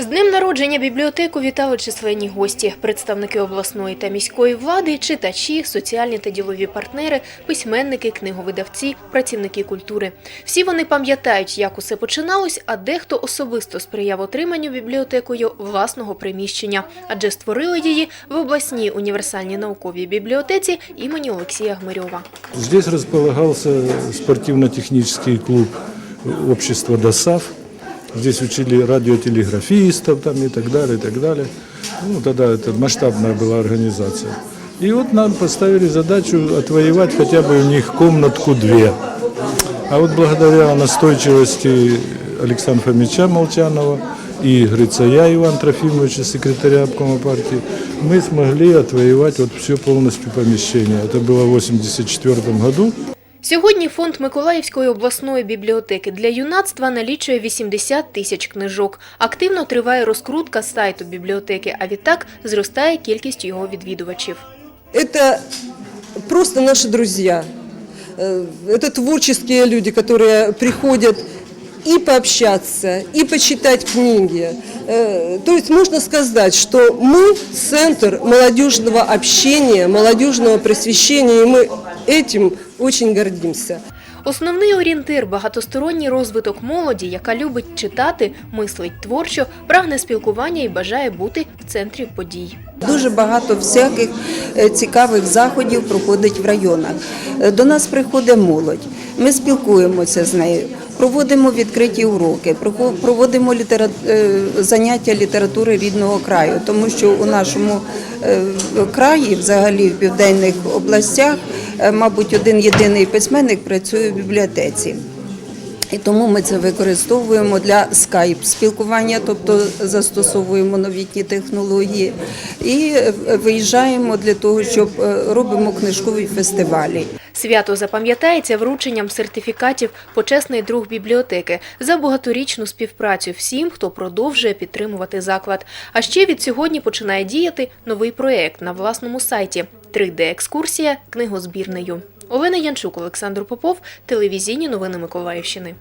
З днем народження бібліотеку вітали численні гості, представники обласної та міської влади, читачі, соціальні та ділові партнери, письменники, книговидавці, працівники культури. Всі вони пам'ятають, як усе починалось, а дехто особисто сприяв отриманню бібліотекою власного приміщення, адже створили її в обласній універсальній науковій бібліотеці імені Олексія Гмирьова. Здесь располагался спортивно-технический клуб общества ДОСАВ. Здесь учили радиотелеграфистов там и так далее, и так далее. Ну, тогда это масштабная была организация. И вот нам поставили задачу отвоевать хотя бы у них комнатку две. А вот благодаря настойчивости Александра Фомича Молчанова и Грицая Ивана Трофимовича, секретаря обкома партии, мы смогли отвоевать вот все полностью помещение. Это было в 1984 году. Сьогодні фонд Миколаївської обласної бібліотеки для юнацтва налічує 80 тисяч книжок. Активно триває розкрутка сайту бібліотеки, а відтак зростає кількість його відвідувачів. Это просто наши друзья. Э, Это творческие люди, которые приходят и пообщаться, и почитать книги. Э, То есть можно сказать, что мы центр молодежного общения, молодежного просвещения, и мы этим очень гордимся. Основний орієнтир багатосторонній розвиток молоді, яка любить читати, мислить творчо, прагне спілкування і бажає бути в центрі подій. Дуже багато всяких е, цікавих заходів проходить в районах. Е, До нас приходить молодь. Ми спілкуємося з нею, проводимо відкриті уроки, проводимо літера... е, заняття літератури рідного краю, тому що у нашому е, краї, взагалі в південних областях, е, мабуть, один єдиний письменник працює в бібліотеці. І тому ми це використовуємо для скайп спілкування, тобто застосовуємо новітні технології, і е, виїжджаємо для того, щоб е, робимо книжкові фестивалі. Свято запам'ятається врученням сертифікатів «Почесний друг бібліотеки» за багаторічну співпрацю всім, хто продовжує підтримувати заклад. А ще від сьогодні починає діяти новий проєкт на власному сайті «3D-екскурсія книгозбірнею». Олена Янчук, Олександр Попов, телевізійні новини Миколаївщини.